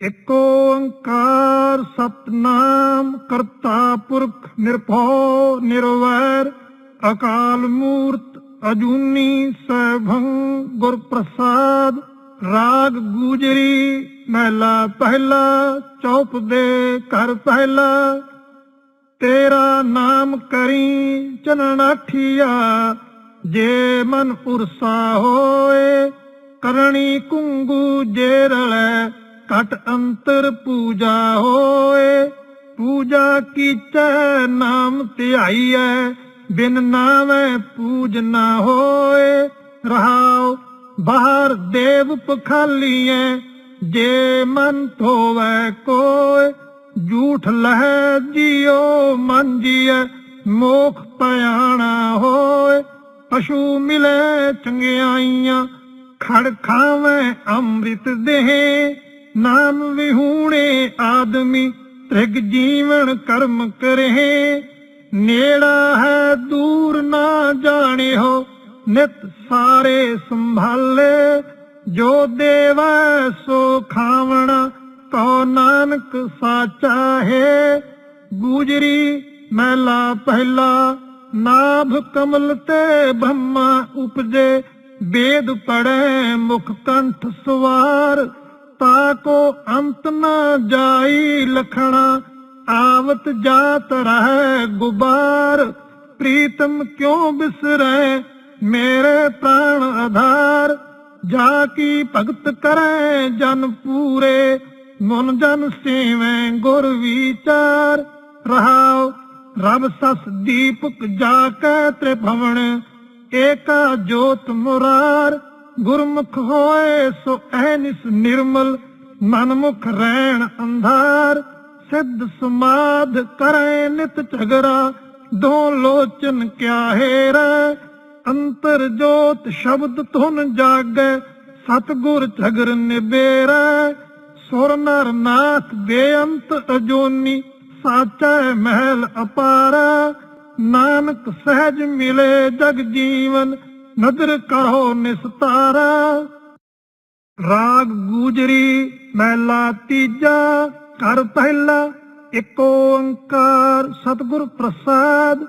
ਇਕ ਓੰਕਾਰ ਸਤਨਾਮ ਕਰਤਾ ਪੁਰਖ ਨਿਰਭਉ, ਨਿਰਵੈਰ, ਅਕਾਲ ਮੂਰਤ, ਅਜੂਨੀ ਸੈਭੰ ਗੁਰ ਪ੍ਰਸਾਦ ਰਾਗ ਗੂਜਰੀ ਮਹਿਲਾ ਪਹਿਲਾ, ਚੌਪ ਦੇ ਘਰ ਪਹਿਲਾ। ਤੇਰਾ ਨਾਮ ਕਰੀ ਚਨਣਾਠੀਆ ਜੇ ਮਨ ਉਰਸਾ ਹੋਏ, ਕਰਣੀ ਕੁੰਗੂ ਜੇ ਰਲੈ ਘਟ ਅੰਤਰ ਪੂਜਾ ਹੋਏ, ਪੂਜਾ ਕੀਚੈ ਨਾਮ ਧਿਆਈਐ, ਬਿਨ ਨਾਮੈ ਪੂਜ ਨਾ ਹੋਏ। ਰਹਾਉ, ਬਾਹਰ ਦੇਵ ਪਖਾਲੀਐ, ਜੇ ਮਨ ਧੋਵੈ ਕੋਇ, ਝੂਠ ਲਹਿ ਜਿਉ ਮਨ ਜੀਐ ਮੋਖ ਪਿਆਣਾ ਹੋਏ ਪਸ਼ੂ ਮਿਲੇ ਚੰਗਿਆਈਆਂ, ਖੜ ਖਾਵੇਂ ਅੰਮ੍ਰਿਤ ਦੇਹ। ਨਾਮ ਵਿਹੂਣੇ ਆਦਮੀ ਤ੍ਰਿਗ ਜੀਵਨ ਕਰਮ ਕਰੇ। ਨੇੜਾ ਹੈ ਦੂਰ ਨਾ ਜਾਣਿਓ, ਨਿਤ ਸਾਰੇ ਸੰਭਾਲੇ। ਜੋ ਦੇਵੈ ਸੋ ਖਾਵਣਾ ਕਹੋ ਨਾਨਕ ਸਾਚਾ ਹੈ। ਗੂਜਰੀ ਮਹਿਲਾ ਪਹਿਲਾ, ਨਾਭ ਕਮਲ ਤੇ ਬ੍ਰਹਮਾ ਉਪਜੇ। ਵੇਦ ਪੜੈ ਮੁਖ ਕੰਠ ਸਵਾਰ। ਤਾ ਅੰਤ ਨਾ ਜਾਈ ਲਖਣਾ, ਆਵਤ ਜਾਤ ਰਹਿ ਗੁਬਾਰ। ਪ੍ਰੀਤਮ ਕਿਉ ਬਿਸਰੈ ਮੇਰੇ ਪ੍ਰਾਣ ਆਧਾਰ? ਜਾ ਕੀ ਭਗਤ ਕਰੈ ਜਨ ਪੂਰੇ, ਮਨ ਜਨ ਸੇਵੈ ਗੁਰ ਵਿਚਾਰ। ਰਹਾਉ, ਰਬ ਸਸ ਦੀਪਕ ਜਾ ਕੈ ਤ੍ਰਿਭਵਨ ਏਕਾ ਜੋਤ ਮੁਰਾਰ। ਗੁਰਮੁਖ ਹੋਏ ਸੋ ਐਨਿਸ ਨਿਰਮਲ, ਮਨਮੁਖ ਰਹਿਣ ਅੰਧਾਰ। ਸਿੱਧ ਸਮਾਧ ਕਰੈ ਨਿਤ ਝਗਰਾ ਦੋ ਲੋਚਨ ਕਿਆ ਹੈਰੈ। ਅੰਤਰ ਜੋਤ ਸ਼ਬਦ ਧੁਨ ਜਾਗੈ, ਸਤਗੁਰ ਝਗਰ ਨਿਬੇਰੈ। ਸੁਰ ਨਰ ਨਾਥ ਬੇਅੰਤ ਅਜੋਨੀ, ਸਾਚਾ ਮਹਿਲ ਅਪਾਰਾ। ਨਾਨਕ ਸਹਿਜ ਮਿਲੇ ਜਗ ਜੀਵਨ ਨਦਰ ਕਰੋ ਨਿਸਤਾਰਾ। ਰਾਗ ਗੂਜਰੀ ਮਹਿਲਾ ਤੀਜਾ, ਘਰ ਪਹਿਲਾ, ਇੱਕ ਓੰਕਾਰ ਸਤਿਗੁਰ ਪ੍ਰਸਾਦ।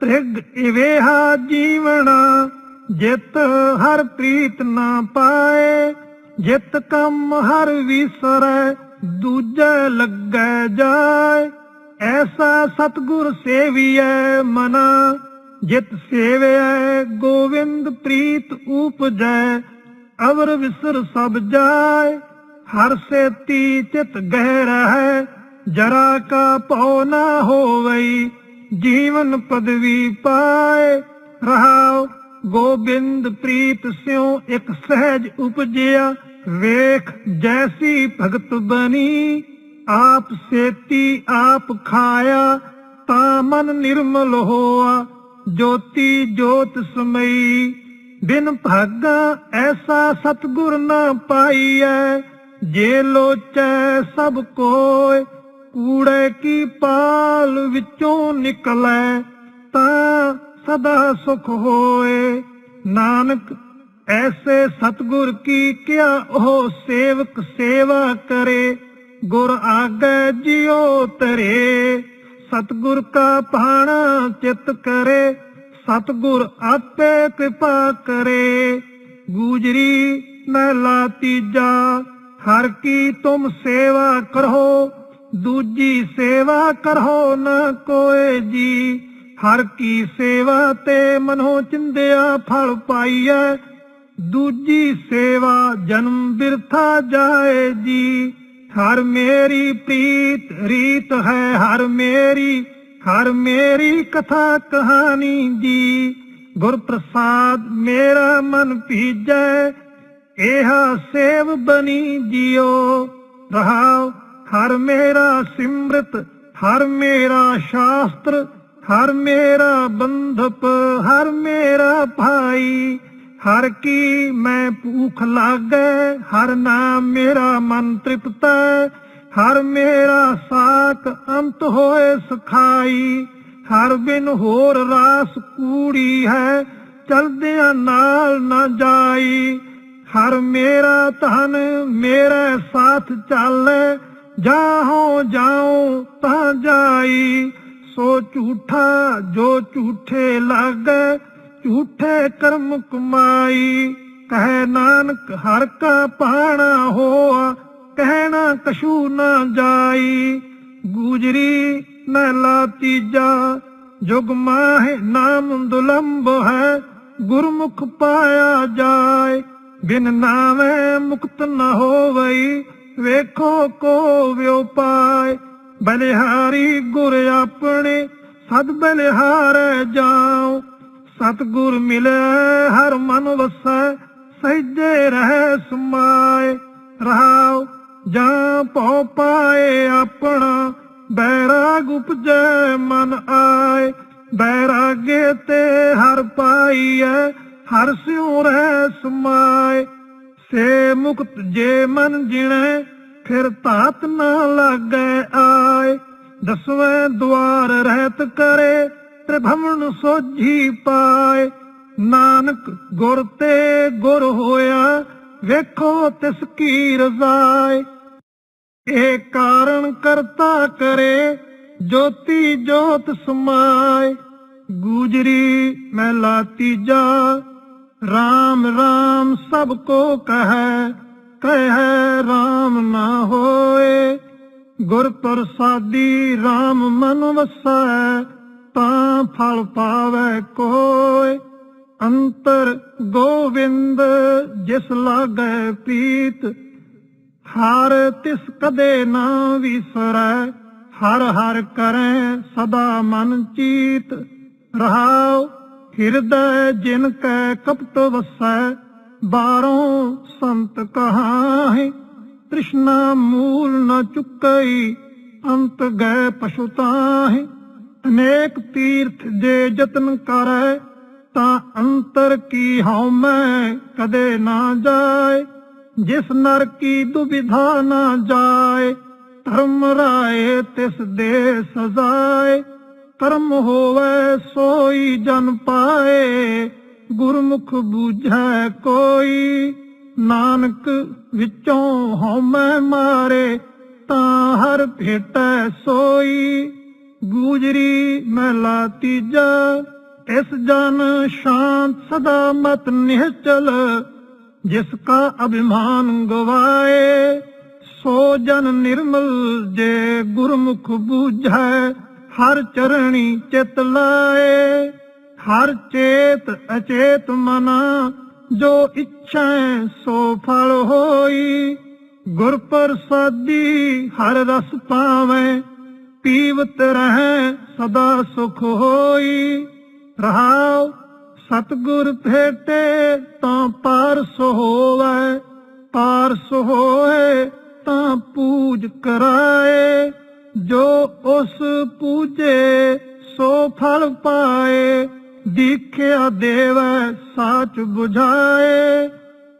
ਤ੍ਰਿਗ ਇਵੇਹਾ ਜੀਵਣਾ ਜਿਤ ਹਰ ਪ੍ਰੀਤ ਨਾ ਪਾਏ। ਜਿਤ ਕੰਮ ਹਰ ਵਿਸਰੈ, ਦੂਜੇ ਲੱਗੈ ਜਾਏ। ਐਸਾ ਸਤਿਗੁਰ ਸੇਵੀਐ ਮਨਾ। ਜਿਤ ਸੇਵਿਐ ਗੋਵਿੰਦ ਪ੍ਰੀਤ ਉਪਜੈ, ਅਵਰ ਵਿਸਰ ਸਭ ਜਾਏ, ਹਰ ਸੇਤੀ ਚਿਤ ਗਹਿ ਰਹੈ, ਜਰਾ ਕਾ ਭਉ ਨਾ ਹੋਵਈ, ਜੀਵਨ ਪਦਵੀ ਪਾਏ। ਰਹਾਉ, ਗੋਬਿੰਦ ਪ੍ਰੀਤ ਸਿਉ ਇਕ ਸਹਿਜ ਉਪਜਿਆ, ਵੇਖ ਜੈਸੀ ਭਗਤ ਬਣੀ, ਆਪ ਸੇਤੀ ਆਪ ਖਾਇਆ, ਤਾ ਮਨ ਨਿਰਮਲ ਹੋਆ। ਜੋਤੀ ਜੋਤ ਸਮਈ, ਬਿਨ ਭਾਗਾ ਐਸਾ ਸਤਗੁਰ ਨਾ ਪਾਈਐ। ਜੇ ਲੋਚੈ ਸਭ ਕੋਇ, ਕੂੜੇ ਕੀ ਪਾਲ ਵਿੱਚੋਂ ਨਿਕਲੈ। ਤਾਂ ਸਦਾ ਸੁਖ ਹੋਏ ਨਾਨਕ, ਐਸੇ ਸਤਗੁਰ ਕੀ ਕਿਆ ਉਹ ਸੇਵਕ ਸੇਵਾ ਕਰੇ। ਗੁਰ ਆਗੇ ਜਿਉ ਤਰੇ ਸਤਗੁਰ ਕਾ ਪਾਣਾ ਚਿਤ ਕਰੇ, ਸਤਗੁਰ ਆਪੇ ਕਿਰਪਾ ਕਰੇ। ਗੂਜਰੀ ਮਹਿਲਾ ਤੀਜਾ, ਹਰ ਕੀ ਤੁਮ ਸੇਵਾ ਕਰੋ, ਦੂਜੀ ਸੇਵਾ ਕਰੋ ਨਾ ਕੋਏ ਜੀ। ਹਰ ਕੀ ਸੇਵਾ ਤੇ ਮਨੋ ਚਿੰਦਿਆ ਫਲ ਪਾਈਐ, ਦੂਜੀ ਸੇਵਾ ਜਨਮ ਬਿਰਥਾ ਜਾਏ ਜੀ। ਹਰ ਮੇਰੀ ਪ੍ਰੀਤ ਰੀਤ ਹੈ, ਹਰ ਮੇਰੀ ਹਰ ਮੇਰੀ ਕਥਾ ਕਹਾਣੀ ਜੀ। ਗੁਰ ਪ੍ਰਸਾਦ ਮੇਰਾ ਮਨ ਭੀਜੈ ਇਹਾ ਸੇਵ ਬਣੀ ਜਿਉ। ਰਹਾਉ, ਹਰ ਮੇਰਾ ਸਿਮਰਤ, ਹਰ ਮੇਰਾ ਸ਼ਾਸਤਰ, ਹਰ ਮੇਰਾ ਬੰਧਪ, ਹਰ ਮੇਰਾ ਭਾਈ। ਹਰ ਕੀ ਮੈਂ ਭੂਖ ਲਾਗੈ, ਹਰ ਨਾਮ ਮੇਰਾ ਮਨ ਤ੍ਰਿਪਤੈ ਹਰ ਮੇਰਾ ਸਾਕ ਅੰਤ ਹੋਏ ਸਖਾਈ, ਹਰ ਬਿਨ ਹੋਰ ਰਾਸ ਕੂੜੀ ਹੈ, ਚਲਦਿਆਂ ਨਾਲ ਨਾ ਜਾਈ। ਹਰ ਮੇਰਾ ਧਨ ਮੇਰੇ ਸਾਥ ਚੱਲੇ, ਜਾਹੋ ਜਾਉ ਤਾਂ ਜਾਈ। ਸੋ ਝੂਠਾ ਜੋ ਝੂਠੇ ਲਾਗੇ ਝੂਠੇ ਕਰਮ ਕਮਾਈ। ਕਹੇ ਨਾਨਕ, ਹਰ ਕਾ ਪਾਣਾ ਹੋਆ ਕਹਿਣਾ ਕਛੂ ਨਾ ਜਾਈ। ਗੁਜਰੀ ਮਹਿਲਾ ਤੀਜਾ, ਜੁਗ ਮਾਹਿ ਨਾਮ ਦੁਲੰਭ ਹੈ, ਗੁਰਮੁਖ ਪਾਇਆ ਜਾਏ। ਬਿਨ ਨਾਮੇ ਮੁਕਤ ਨ ਹੋਵਈ, ਵੇਖੋ ਕੋ ਵਿਉ ਪਾਏ ਬਲਿਹਾਰੀ ਗੁਰ ਆਪਣੇ, ਸਦ ਬਲਿਹਾਰੈ ਜਾਉ। ਸਤਗੁਰ ਮਿਲੇ, ਹਰ ਮਨ ਵਸੈ ਸਹਿਜੇ ਰਹਿ ਸਮਾਏ। ਰਹਾਉ, ਜਾਂ ਭਉ ਪਾਏ ਆਪਣਾ, ਬੈਰਾਗ ਉਪਜੈ ਮਨ ਆਏ। ਬੈਰਾਗੇ ਤੇ ਹਰ ਪਾਈਐ, ਹਰ ਸਿਉ ਰਹਿ ਸਮਾਏ। ਸੇ ਮੁਕਤ ਜੇ ਮਨ ਜਿਣੈ, ਫਿਰ ਤਾਤ ਨਾ ਲਾਗੈ ਆਏ। ਦਸਵੇਂ ਦੁਆਰ ਰਹਿਤ ਕਰੇ ਤ੍ਰਿਭਵਨ ਸੋਝੀ ਪਾਏ। ਨਾਨਕ ਗੁਰ ਤੇ ਗੁਰ ਹੋਇਆ, ਵੇਖੋ ਤਿਸ ਕੀ ਰਜ਼ਾਏ। ਇਹ ਕਾਰਨ ਕਰਤਾ ਕਰੇ, ਜੋਤੀ ਜੋਤ ਸਮਾਏ। ਗੂਜਰੀ ਮਹਿਲਾ ਤੀਜਾ ਰਾਮ ਰਾਮ ਸਭ ਕੋ ਕਹੈ, ਕਹਿ ਰਾਮ ਨਾ ਹੋਏ। ਗੁਰ ਪ੍ਰਸਾਦੀ ਰਾਮ ਮਨ ਵਸੈ ਤਾਂ ਫਲ ਪਾਵੇ ਕੋਇ। ਅੰਤਰ ਗੋਵਿੰਦ ਜਿਸ ਲਾਗੈ ਪ੍ਰੀਤ ਹਰ ਤਿਸ ਕਦੇ ਨਾ ਵਿਸਰੈ, ਹਰ ਹਰ ਕਰੈ ਸਦਾ ਮਨ ਚੀਤ। ਰਹਾਉ, ਹਿਰਦੈ ਜਿਨ ਕੈ ਕਪਟ ਵਸੈ, ਬਾਰੋਂ ਸੰਤ ਕਹਾਹੇ। ਤ੍ਰਿਸ਼ਨਾ ਮੂਲ ਨ ਚੁਕਈ, ਅੰਤ ਗਏ ਪਸ਼ੁਤਾਹੇ ਅਨੇਕ ਤੀਰਥ ਜੇ ਯਤਨ ਕਰੈ, ਤਾਂ ਅੰਤਰ ਕੀ ਹਉ ਮੈਂ ਕਦੇ ਨਾ ਜਾਏ? ਜਿਸ ਨਰ ਕੀ ਦੁਬਿਧਾ ਨਾ ਜਾਏ, ਧਰਮ ਰਾਏ ਤਿਸ ਦੇ ਸਜ਼ਾਏ। ਕਰਮ ਹੋਵੇ ਸੋਈ ਜਨ ਪਾਏ, ਗੁਰਮੁਖ ਬੂਝੈ ਕੋਈ। ਨਾਨਕ ਵਿੱਚੋਂ ਹਉਮੈ ਮਾਰੇ, ਤਾਂ ਹਰ ਭੇਟੈ ਸੋਈ। ਗੂਜਰੀ ਮਹਿਲਾ ਤੀਜਾ, ਇਸ ਜਨ ਸ਼ਾਂਤ ਸਦਾ ਮਤ ਨਿਹਚਲ, ਜਿਸ ਕਾ ਅਭਿਮਾਨ ਗਵਾਏ, ਸੋ ਜਨ ਨਿਰਮਲ ਜੇ ਗੁਰਮੁਖ ਬੂਝੈ, ਹਰ ਚਰਣੀ ਚਿਤ ਲਾਏ। ਹਰ ਚੇਤ ਅਚੇਤ ਮਨਾ, ਜੋ ਇੱਛਾ ਸੋ ਫਲ ਹੋਈ। ਗੁਰ ਪ੍ਰਸਾਦੀ ਹਰ ਰਸ ਪਾਵੇਂ ਪੀਵਤ ਰਹੈ, ਸਦਾ ਸੁਖ ਹੋਈ। ਰਹਾਉ, ਸਤਗੁਰ ਭੇਟੇ, ਤਾਂ ਪਾਰਸ ਹੋਵੇ। ਪਾਰਸ ਹੋਏ, ਤਾਂ ਪੂਜ ਕਰਾਏ। ਜੋ ਉਸ ਪੂਜੇ, ਸੋ ਫਲ ਪਾਏ। ਦੀਖਿਆ ਦੇਵੈ, ਸਾਚ 부ਝਾਏ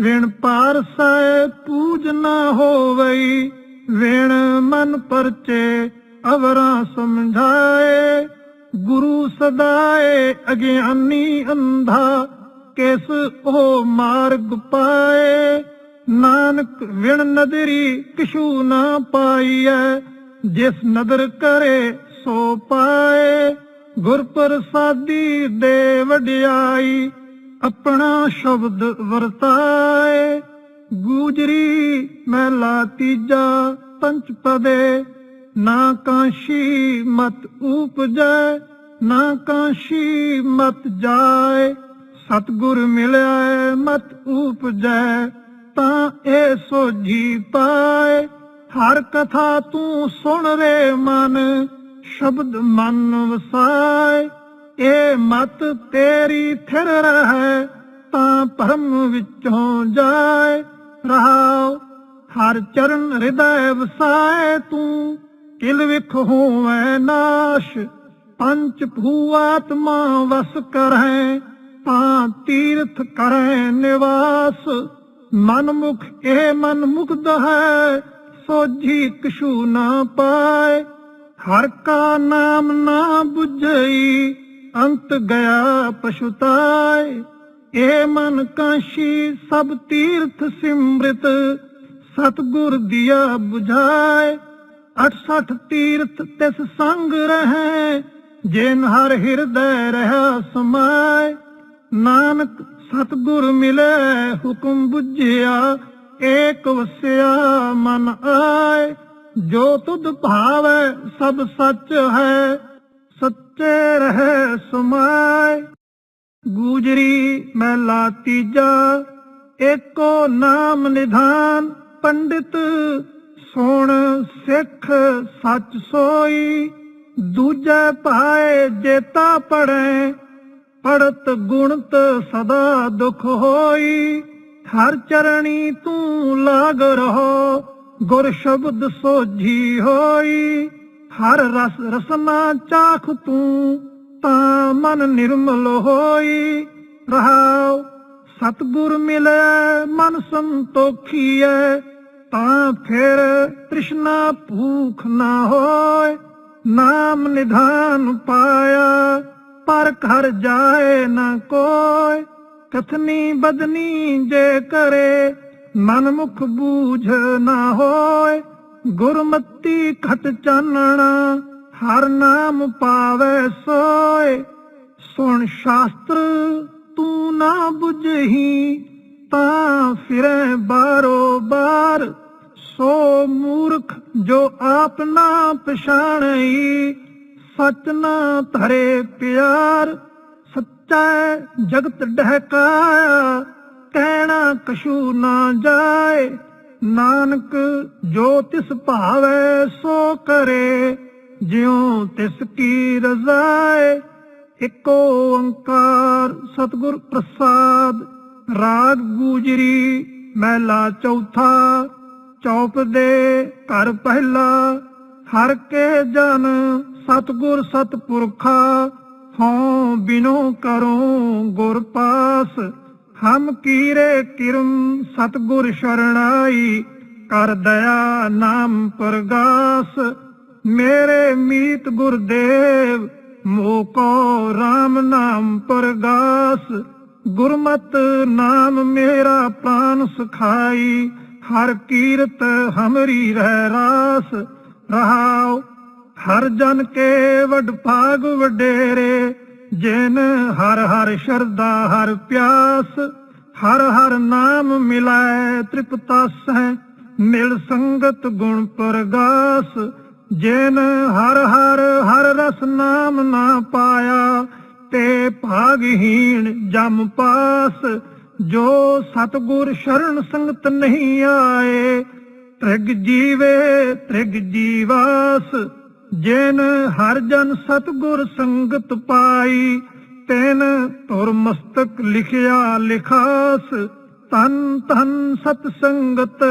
ਵਿਣ ਪਾਰਸੈ, ਪੂਜ ਨਾ ਹੋਵਈ। ਵਿਣ ਮਨ ਪਰਚੇ ਅਵਰਾ ਸਮਝਾਏ, ਗੁਰੂ ਸਦਾਏ ਅਗਿਆਨੀ ਅੰਧਾ, ਕਿਸ ਉਹ ਮਾਰਗ ਪਾਏ? ਨਾਨਕ ਵਿਣ ਨਦਰੀ ਕਿਛੂ ਨਾ ਪਾਈਐ, ਜਿਸ ਨਦਰ ਕਰੇ ਸੋ ਪਾਏ। ਗੁਰ ਪ੍ਰਸਾਦੀ ਦੇ ਵਡਿਆਈ, ਆਪਣਾ ਸ਼ਬਦ ਵਰਤਾਏ। ਗੂਜਰੀ ਮਹਿਲਾ ਤੀਜਾ ਪੰਚ ਪਦੇ ਨਾ ਕਾਸ਼ੀ ਮਤ ਉਪਜੈ, ਨਾ ਕਾਸ਼ੀ ਮਤ ਜਾਏ। ਸਤਗੁਰ ਮਿਲਿਆ ਮਤ ਉਪਜੈ, ਤਾਂ ਇਹ ਸੋਝੀ ਪਾਏ। ਹਰ ਕਥਾ ਤੂੰ ਸੁਣ ਰੇ ਮਨ, ਸ਼ਬਦ ਮਨ ਵਸਾਏ। ਇਹ ਮਤ ਤੇਰੀ ਥਿਰ ਰਹੈ, ਤਾਂ ਭਰਮ ਵਿੱਚੋਂ ਜਾਏ। ਰਹਾਉ ਹਰ ਚਰਨ ਹਿਰਦੈ ਵਸਾਏ ਤੂੰ। ਕਿਲ ਵਿਖ ਹੋਵੇ ਨਾਸ਼ ਪੰਚ ਭੂਆਤਮਾ ਵਸ ਕਰੈ ਤਾਂ ਤੀਰਥ ਕਰੈ ਨਿਵਾਸ। ਮਨ ਮੁਖ ਇਹ ਮਨ ਮੁਕਦ ਹੈ, ਸੋਝੀ ਕਛੂ ਨਾ ਪਾਏ। ਹਰ ਕਾ ਨਾਮ ਨਾ 부ਝਈ ਅੰਤ ਗਿਆ ਪਛੁਤਾਏ ਏ ਮਨ ਕਾਸ਼ੀ, ਸਭ ਤੀਰਥ ਸਿਮ੍ਰਿਤ, ਸਤਗੁਰ ਦਿਆ 부ਝਾਏ 68 ਤੀਰਥ ਤਿਸ ਸੰਗ ਰਹੈ, ਜਿਨ ਹਰ ਹਿਰਦੈ ਰਹਾ ਸਮਾਏ। ਨਾਨਕ ਸਤਗੁਰ ਮਿਲੇ, ਹੁਕਮ ਬੁਝਿਆ, ਏਕ ਵਸਿਆ ਮਨ ਆਏ। ਜੋ ਤੁਧ ਭਾਵੈ ਸਭ ਸੱਚ ਹੈ, ਸੱਚੇ ਰਹਿ ਸਮਾਏ। ਗੂਜਰੀ ਮਹਿਲਾ ਤੀਜਾ, ਏਕੋ ਨਾਮ ਨਿਧਾਨ, ਪੰਡਿਤ ਸੁਣ ਸਿੱਖ ਸੱਚ ਸੋਈ, ਦੂਜੇ ਭਾਏ ਜੇਤਾ ਪੜੈ ਪੜਤ ਗੁਣਤ ਸਦਾ ਦੁਖ ਹੋਈ। ਹਰ ਚਰਣੀ ਤੂੰ ਲਾਗ ਰਹੋ, ਗੁਰ ਸ਼ਬਦ ਸੋਝੀ ਹੋਈ। ਹਰ ਰਸ ਰਸਨਾ ਚਾਖ ਤੂੰ, ਤਾਂ ਮਨ ਨਿਰਮਲ ਹੋਈ। ਰਹਾਉ, ਸਤਗੁਰ ਮਿਲੇ, ਮਨ ਸੰਤੋਖੀ ਸੰਤੋਖੀਐ ਤਾਂ ਫਿਰ ਤ੍ਰਿਸ਼ਨਾ ਭੂਖ ਨਾ ਹੋਏ, ਨਾਮ ਨਿਧਾਨ ਪਾਇਆ ਪਰ ਘਰ ਜਾਏ ਨਾ ਕੋਈ ਕਥਨੀ ਬਦਨੀ ਜੇ ਕਰੇ ਮਨ ਮੁਖ ਬੂਝ ਨਾ ਹੋਏ। ਗੁਰਮਤੀ ਖਟ ਚਾਨਣਾ, ਹਰ ਨਾਮ ਪਾਵੇ ਸੋਏ। ਸੁਣ ਸ਼ਾਸਤਰ, ਤੂੰ ਨਾ ਬੁਝਹੀ ਤਾਂ ਫਿਰੇ ਬਾਰੋ ਬਾਰ ਸੋ ਮੂਰਖ ਜੋ ਆਪ ਨਾ ਪਛਾਣਈ, ਸਚ ਨਾ ਧਰੇ ਪਿਆਰ, ਸੱਚਾ ਜਗਤ ਡਹਕਾਇਆ ਕਹਿਣਾ ਕਛੂ ਨਾ ਜਾਏ, ਨਾਨਕ ਜੋ ਤਿਸ ਭਾਵੈ ਸੋ ਕਰੇ, ਜਿਉ ਤਿਸ ਕੀ ਰਜ਼ਾਏ, ਇਕੋ ਓੰਕਾਰ ਸਤਿਗੁਰ ਪ੍ਰਸਾਦ ਰਾਗ ਗੂਜਰੀ ਮਹਿਲਾ ਚੌਥਾ ਚੌਪ ਦੇ ਘਰ ਪਹਿਲਾ, ਹਰ ਕੇ ਜਨ ਸਤਿਗੁਰ ਸਤਪੁਰਖਾ, ਹਉ ਬਿਨੋ ਕਰੋ ਗੁਰ ਪਾਸ, ਹਮ ਕੀਰੇ ਕਿਰਮ ਸਤਿਗੁਰ ਸ਼ਰਣਾਈ, ਕਰ ਦਇਆ ਨਾਮ ਪ੍ਰਗਾਸ, ਮੇਰੇ ਮੀਤ ਗੁਰਦੇਵ ਮੋਕੋ RAM ਨਾਮ ਪ੍ਰਗਾਸ। ਗੁਰਮਤ ਨਾਮ ਮੇਰਾ ਪ੍ਰਾਨ ਸੁਖਾਈ, ਹਰ ਕੀਰਤ ਹਮਰੀ ਰਹਿ ਰਾਸ ਰਹਾਉ। ਹਰ ਜਨ ਕੇ ਵਡ ਭਾਗ ਵਡੇਰੇ, ਜਿਨ ਹਰ ਹਰ ਸ਼ਰਦਾ ਹਰ ਪਿਆਸ। ਹਰ ਹਰ ਨਾਮ ਮਿਲਾਏ ਤ੍ਰਿਪਤਸ ਹੈ ਮਿਲ ਸੰਗਤ ਗੁਣ ਪ੍ਰਗਾਸ। ਜਿਨ ਹਰ ਹਰ ਹਰ ਰਸ ਨਾਮ ਨਾ ਪਾਇਆ ਤੇ ਭਾਗਹੀਣ ਜਮ ਪਾਸ, ਜੋ ਸਤਗੁਰ ਸ਼ਰਨ ਸੰਗਤ ਨਹੀਂ ਆਏ। ਤ੍ਰਿਗ ਜੀਵੇ, ਤ੍ਰਿਗ ਜੀਵਾਸ, ਜਿਨ ਹਰ ਜਨ ਸਤਗੁਰ ਸੰਗਤ ਪਾਈ, ਤੈਨ ਤੁਰ ਮਸਤਕ ਲਿਖਿਆ ਲਿਖਾਸ। ਤਨ ਤਨ ਸਤ ਸੰਗਤ,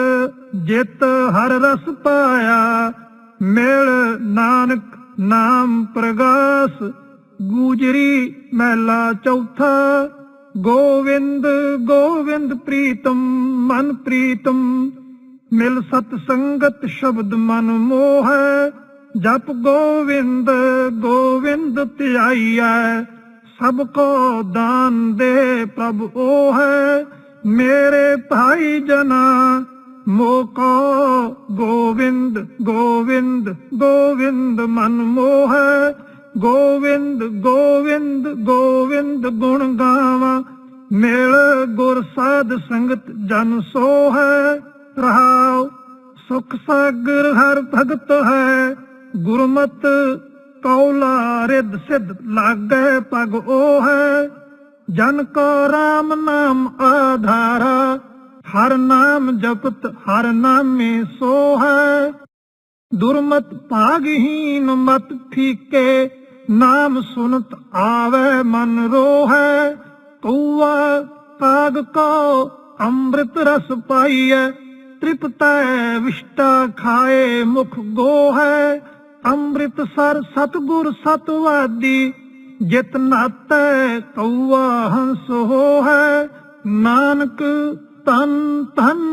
ਜਿਤ ਹਰ ਰਸ ਪਾਇਆ। ਮੇਲ ਨਾਨਕ ਨਾਮ ਪ੍ਰਗਾਸ। ਗੂਜਰੀ ਮਹਿਲਾ ਚੌਥਾ, ਗੋਵਿੰਦ ਗੋਵਿੰਦ ਪ੍ਰੀਤਮ, ਮਨ ਪ੍ਰੀਤਮ। ਮਿਲ ਸਤ ਸੰਗਤ ਸ਼ਬਦ ਮਨ ਮੋਹੈ, ਜਪ ਗੋਵਿੰਦ ਗੋਵਿੰਦ ਧਿਆਈਐ। ਸਭ ਕੋ ਦਾਨ ਦੇ ਪ੍ਰਭ ਉਹ ਹੈ ਮੇਰੇ ਭਾਈ ਜਨਾ ਮੋਕੋ ਗੋਵਿੰਦ ਗੋਵਿੰਦ ਗੋਵਿੰਦ ਮਨ ਮੋਹੈ। ਗੋਵਿੰਦ ਗੋਵਿੰਦ ਗੋਵਿੰਦ ਗੁਣ ਗਾਵਾਂ। ਮਿਲ ਗੁਰ ਸਾਧ ਸੰਗਤ ਜਨ ਸੋਹੈ। ਰਹਾਉ ਸੁਖ ਸਾਗਰ ਹਰ ਭਗਤ ਹੈ। ਗੁਰਮਤ ਕੌਲਾ ਰਿਦ ਸਿਧ ਲਾਗੈ ਪਗ ਉਹ ਹੈ ਜਨ ਕੋ ਰਾਮ ਨਾਮ ਆਧਾਰਾ, ਹਰ ਨਾਮ ਜਪਤ ਹਰ ਨਾਮੇ ਸੋ ਹੈ ਦੁਰਮਤ ਭਾਗਹੀਨ ਮਤ ਫੀਕੇ ਨਾਮ ਸੁਨਤ ਆਵੇ ਮਨ ਰੋਹੈ ਕਉਆ ਕਾਗ ਕੋ ਅੰਮ੍ਰਿਤ ਰਸ ਪਾਈਐ ਤ੍ਰਿਪਤੈ ਵਿਸ਼ਟਾ ਖਾਏ ਮੁਖ ਗੋਹੈ। ਅੰਮ੍ਰਿਤਸਰ ਸਤਗੁਰ ਸਤਵਾਦੀ, ਜਿਤ ਨਾਤੈ ਕਉਆ ਹੰਸ ਹੋਹੈ। ਨਾਨਕ ਤਨ ਤਨ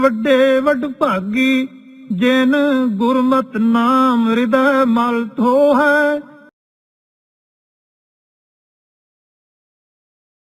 ਵੱਡੇ ਵੱਡ ਭਾਗੀ, ਜਿਨ ਗੁਰਮਤ ਨਾਮ ਹਿਰਦੈ ਮਲ ਥੋਹੈ